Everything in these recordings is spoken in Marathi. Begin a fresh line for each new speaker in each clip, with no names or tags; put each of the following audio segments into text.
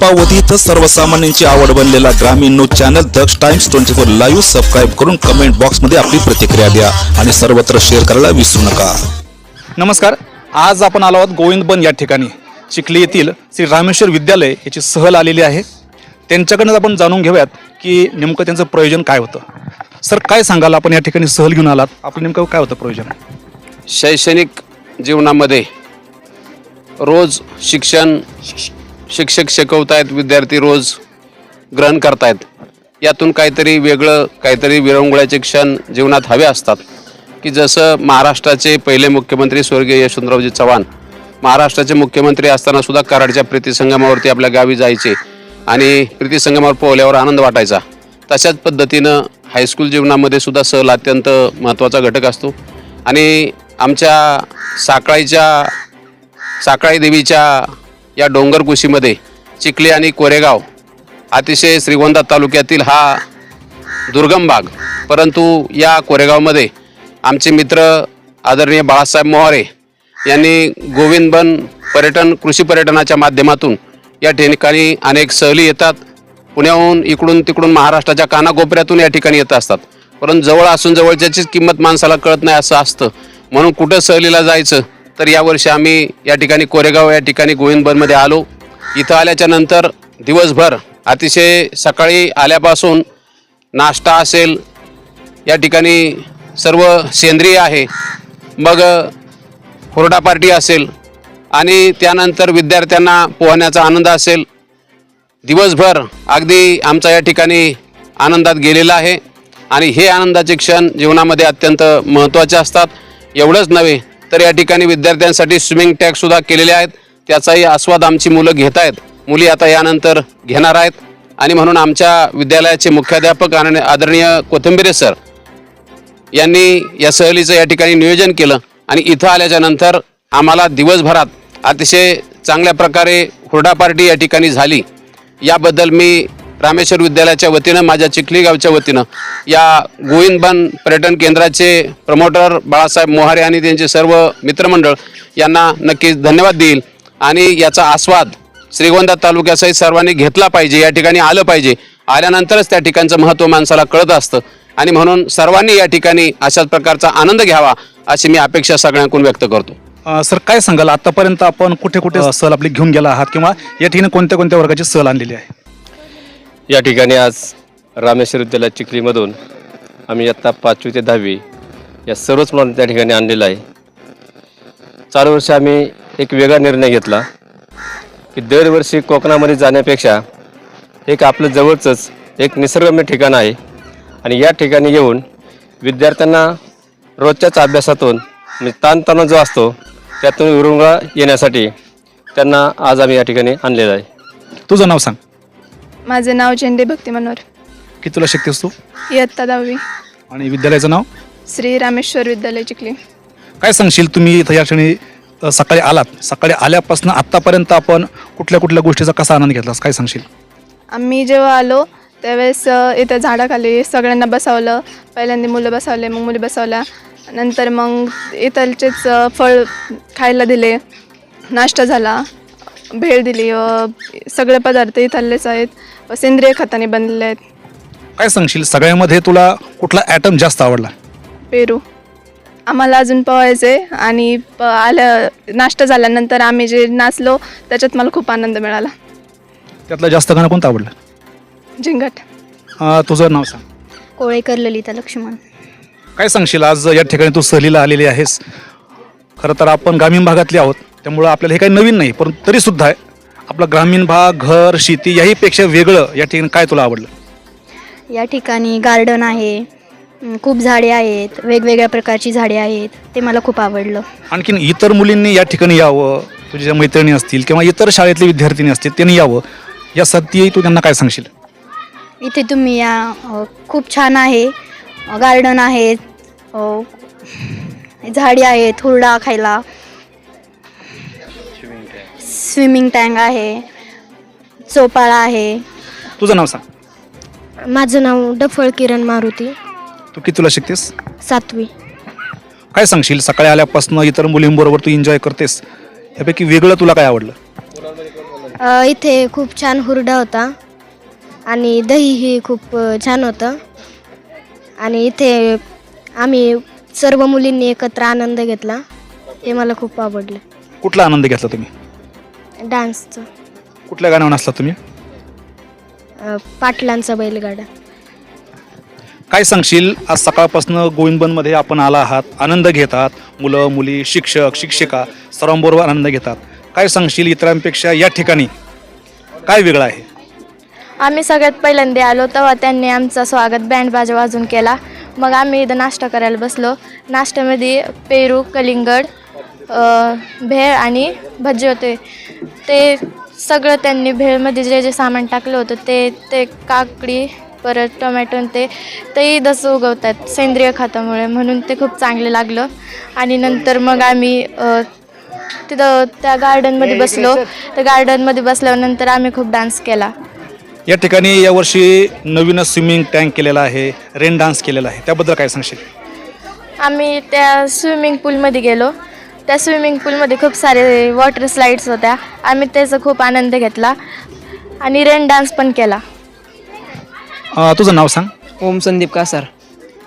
अल्पावधी इथं सर्वसामान्यांची आवड बनलेला ग्रामीण news channel Daksh Times twenty four live subscribe करून कमेंट बॉक्समध्ये आपली प्रतिक्रिया द्या आणि सर्वत्र शेअर करायला विसरू नका.
नमस्कार. आज आपण आलो आहोत गोविंदबन या ठिकाणी. चिखली येथील श्री रामेश्वर विद्यालय याची सहल आलेली आहे. त्यांच्याकडनं आपण जाणून घेऊयात की नेमकं त्यांचं प्रयोजन काय होतं. सर काय सांगाल? आपण या ठिकाणी सहल घेऊन आलात. आपलं नेमकं काय होतं प्रयोजन?
शैक्षणिक जीवनामध्ये रोज शिक्षण शिक्षक शिकवतायत विद्यार्थी रोज ग्रहण करतायत. यातून काहीतरी वेगळं काहीतरी विरंगुळ्याचे क्षण जीवनात हवे असतात. की जसं महाराष्ट्राचे पहिले मुख्यमंत्री स्वर्गीय यशवंतरावजी चव्हाण महाराष्ट्राचे मुख्यमंत्री असताना सुद्धा कराडच्या प्रीतीसंगमावरती आपल्या गावी जायचे आणि प्रीतीसंगमावर पोहल्यावर आनंद वाटायचा. तशाच पद्धतीनं हायस्कूल जीवनामध्ये सुद्धा सहल अत्यंत महत्त्वाचा घटक असतो. आणि आमच्या साकळाईच्या साकळाई देवीच्या या डोंगर कुशीमध्ये चिखली आणि कोरेगाव अतिशय श्रीगोंदा तालुक्यातील हा दुर्गम भाग. परंतु या कोरेगावमध्ये आमचे मित्र आदरणीय बाळासाहेब मोहारे यांनी गोविंदबन पर्यटन कृषी पर्यटनाच्या माध्यमातून या ठिकाणी अनेक सहली येतात. पुण्याहून इकडून तिकडून महाराष्ट्राच्या कानाकोपऱ्यातून या ठिकाणी येत असतात. परंतु जवळ असून जवळच्याचीच किंमत माणसाला कळत नाही असं असतं. म्हणून कुठं सहलीला जायचं? तर यावर्षी आम्ही या ठिकाणी कोरेगाव या ठिकाणी गोविंदबनमध्ये आलो. इथं आल्याच्यानंतर दिवसभर अतिशय सकाळी आल्यापासून नाश्ता असेल या ठिकाणी सर्व सेंद्रिय आहे. मग हुरडा पार्टी असेल आणि त्यानंतर विद्यार्थ्यांना पोहण्याचा आनंद असेल. दिवसभर अगदी आमचा या ठिकाणी आनंदात गेलेला आहे आणि हे आनंदाचे क्षण जीवनामध्ये अत्यंत महत्त्वाचे असतात. एवढंच नव्हे तर या ठिकाणी विद्यार्थ्यांसाठी स्विमिंग टॅगसुद्धा केलेले आहेत. त्याचाही आस्वाद आमची मुलं घेत आहेत. मुली आता यानंतर घेणार आहेत. आणि म्हणून आमच्या विद्यालयाचे मुख्याध्यापक आणि आदरणीय कोथिंबिरे सर यांनी या सहलीचं या ठिकाणी नियोजन केलं. आणि इथं आल्याच्यानंतर आम्हाला दिवसभरात अतिशय चांगल्या प्रकारे हुरडा पार्टी या ठिकाणी झाली. याबद्दल मी रामेश्वर विद्यालयाच्या वतीनं माझ्या चिखली गावच्या वतीनं या गोविंदबन पर्यटन केंद्राचे प्रमोटर बाळासाहेब मोहारे आणि त्यांचे सर्व मित्रमंडळ यांना नक्कीच धन्यवाद देईल. आणि याचा आस्वाद श्रीगोंदा तालुक्यासहित सर्वांनी घेतला पाहिजे या ठिकाणी आलं पाहिजे. आल्यानंतरच त्या ठिकाणचं महत्त्व माणसाला कळत असतं. आणि म्हणून सर्वांनी या ठिकाणी अशाच प्रकारचा आनंद घ्यावा अशी मी अपेक्षा सगळ्यांकडून व्यक्त करतो.
सर काय सांगाल? आतापर्यंत आपण कुठे कुठे सहल आपली घेऊन गेला आहात किंवा या ठिकाणी कोणत्या कोणत्या वर्गाची सहल आणलेली आहे?
या ठिकाणी आज रामेश्वर विद्यालय चिखलीमधून आम्ही इयत्ता पाचवी ते दहावी या सर्वच मुलांना त्या ठिकाणी आणलेलं आहे. चालू वर्षी आम्ही एक वेगळा निर्णय घेतला की दरवर्षी कोकणामध्ये जाण्यापेक्षा एक आपलं जवळचंच एक निसर्गम्य ठिकाण आहे आणि या ठिकाणी येऊन विद्यार्थ्यांना रोजच्याच अभ्यासातून म्हणजे ताणतणाव जो असतो त्यातून विरंगुळा येण्यासाठी त्यांना आज आम्ही या ठिकाणी आणलेलं आहे.
तुझं नाव सांग.
माझं नाव झेंडे भक्ती मनोहर.
की तुला शिकतेस तू
इयत्ता दहावी.
आणि विद्यालयाचं नाव?
श्री रामेश्वर विद्यालय चिखली.
काय सांगशील तुम्ही इथं या क्षणी अ, सकाळी आलात? सकाळी आल्यापासून आत्तापर्यंत आपण कुठल्या कुठल्या गोष्टीचा कसा आनंद घेतलास काय सांगशील?
आम्ही जेव्हा आलो त्यावेळेस अ, इथं झाडाखाली सगळ्यांना बसावलं. पहिल्यांदा मुलं बसावले मग मुली बसावल्या. नंतर मग इथलचेच अ, फळ खायला दिले. नाश्ता झाला. भेळ दिली सगळे पदार्थ इथलेच आहेत. सेंद्रिय खताने बनलेले आहेत.
काय सांगशील? सगळ्यामध्ये तुला कुठला ॲटम जास्त आवडला?
पेरू. आम्हाला अजून पोहायचे आणि प आल्या नाश्ता झाल्यानंतर आम्ही जे नाचलो त्याच्यात मला खूप आनंद मिळाला.
त्यातलं जास्त गाणं कोणतं आवडलं?
झिंगट.
अ, तुझं नाव सांग.
कोळेकर ललिता लक्ष्मण.
काय सांगशील? आज या ठिकाणी तू सहलीला आलेली आहेस. खरं तर आपण ग्रामीण भागातले आहोत. त्यामुळं आपल्याला हे काही नवीन नाही परंतु तरीसुद्धा आहे. आपला ग्रामीण भाग घर शेती याहीपेक्षा वेगळं या ठिकाणी काय तुला आवडलं?
या ठिकाणी गार्डन आहे अं, खूप झाडे आहेत वेगवेगळ्या प्रकारची झाडे आहेत ते मला खूप आवडलं.
आणखीन इतर मुलींनी या ठिकाणी यावं तुझ्या ज्या मैत्रिणी असतील किंवा इतर शाळेतले विद्यार्थिनी असतील त्यांनी यावं यासाठी तू त्यांना काय सांगशील?
इथे तुम्ही या. अं, खूप छान आहे. गार्डन आहे. अं, झाडी आहेत हुरडा खायला. स्विमिंग टँक आहे चोपाळा आहे.
तुझं नाव सांग.
माझं नाव डफळ किरण मारुती.
तू किती तुला शिकतेस?
सातवी.
काय सांगशील? सकाळी आल्यापासून इतर मुलींबरोबर तू एन्जॉय करतेस. त्यापैकी वेगळं तुला काय आवडलं?
अ, इथे खूप छान हुरडा होता. आणि दहीही खूप अ, छान होतं. आणि इथे आम्ही सर्व मुलींनी एकत्र आनंद घेतला. हे मला खूप आवडलं.
कुठला आनंद घेतला तुम्ही?
डान्सचं.
कुठल्या गाण्यावर असला तुम्ही?
अ, पाटलांचा बैलगाडा.
काय सांगशील? आज सकाळपासून गोविंदबनमध्ये आपण आला आहात आनंद घेतात मुलं मुली शिक्षक शिक्षिका सर्वांबरोबर आनंद घेतात. काय सांगशील इतरांपेक्षा या ठिकाणी? काय वेगळं आहे?
आम्ही सगळ्यात पहिल्यांदा आलो तेव्हा त्यांनी आमचं स्वागत बँड बाजा वाजून केला. मग आम्ही इथं नाश्ता करायला बसलो. नाश्त्यामध्ये पेरू कलिंगड अ, भेळ आणि भजी होते. ते सगळं त्यांनी भेळमध्ये जे जे सामान टाकलं होतं ते ते काकडी परत टोमॅटो ते तेही दस उगवतात सेंद्रिय खतामुळे म्हणून ते खूप चांगले लागलं. आणि नंतर मग आम्ही तिथं त्या गार्डनमध्ये बसलो. त्या गार्डनमध्ये बसल्यानंतर आम्ही खूप डान्स केला.
या ठिकाणी यावर्षी नवीन स्विमिंग टँक केलेला आहे रेन डान्स केलेला आहे. त्याबद्दल काय सांगशील?
आम्ही त्या स्विमिंग पूलमध्ये गेलो. त्या स्विमिंग पूलमध्ये खूप सारे वॉटर स्लाईड्स होत्या. आम्ही त्याचा खूप आनंद घेतला. आणि रेन डान्स पण केला.
अं, तुझं नाव सांग.
ओम संदीप कासार.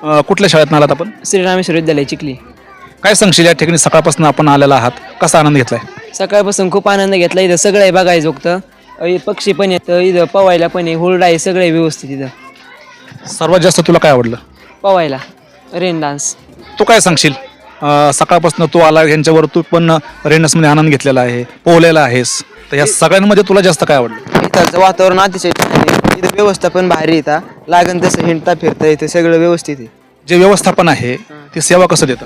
अं, कुठल्या शाळेत आलात आपण?
श्रीरामेश्वर विद्यालय चिखली.
काय सांगशील या ठिकाणी सकाळपासून आपण आलेला आहात? कसा आनंद घेतलाय?
सकाळपासून खूप आनंद घेतला. इथं सगळं आहे बघायचं इथं पक्षी पण येतं. इथं पवायला पण आहे. हुरडा आहे. सगळं आहे व्यवस्थित इथं.
सर्वात जास्त तुला काय आवडलं?
पवायला रेन डान्स
तू काय सांगशील? सकाळपासून तू आला यांच्यावर तू पण रेनसमध्ये आनंद घेतलेला आहे पोहलेला आहेस. तर या सगळ्यांमध्ये तुला जास्त काय आवडलं?
इथं वातावरण अतिशय छान आहे. इथं व्यवस्था पण भारी येतात लागन तसं हिंडता फिरता इथं सगळं व्यवस्थित आहे.
जे व्यवस्थापन आहे ते सेवा कसं देतं?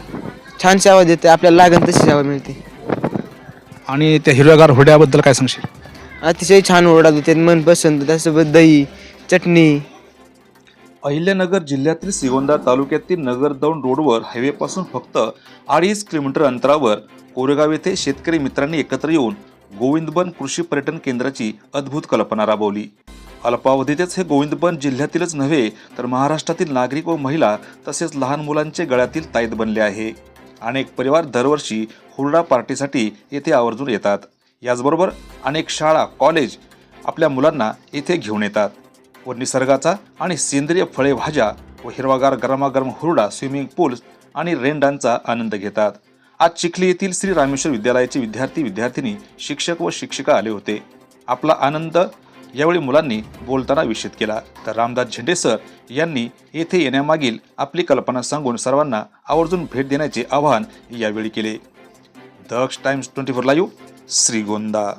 छान सेवा देते आपल्याला लागन तशी सेवा मिळते.
आणि त्या हिरव्यागार हुड्याबद्दल काय सांगशील?
अतिशय छान ओरडा देते मन पसंत त्यासोबत दही चटणी
अहिल्यानगर जिल्ह्यातील सिगोंदा तालुक्यातील नगरदौंड रोडवर हायवेपासून फक्त अडीच किलोमीटर अंतरावर कोरेगाव येथे शेतकरी मित्रांनी एकत्र येऊन गोविंदबन कृषी पर्यटन केंद्राची अद्भुत कल्पना राबवली. अल्पावधीतच हे गोविंदबन जिल्ह्यातीलच नव्हे तर महाराष्ट्रातील नागरिक व महिला तसेच लहान मुलांचे गळ्यातील ताईत बनले आहे. अनेक परिवार दरवर्षी हुरडा पार्टीसाठी येथे आवर्जून येतात. याचबरोबर अनेक शाळा कॉलेज आपल्या मुलांना येथे घेऊन येतात. व निसर्गाचा आणि सेंद्रिय फळे भाज्या व हिरवागार गरमागरम हुरडा स्विमिंग पूल्स आणि रेनडांचा आनंद घेतात. आज चिखली येथील श्री रामेश्वर विद्यालयाचे विद्यार्थी विद्यार्थिनी शिक्षक व शिक्षिका आले होते. आपला आनंद यावेळी मुलांनी बोलताना विषित केला. तर रामदास झेंडे सर यांनी येथे येण्यामागील आपली कल्पना सांगून सर्वांना आवर्जून भेट देण्याचे आवाहन यावेळी केले. Daksh Times twenty four live Shrigonda.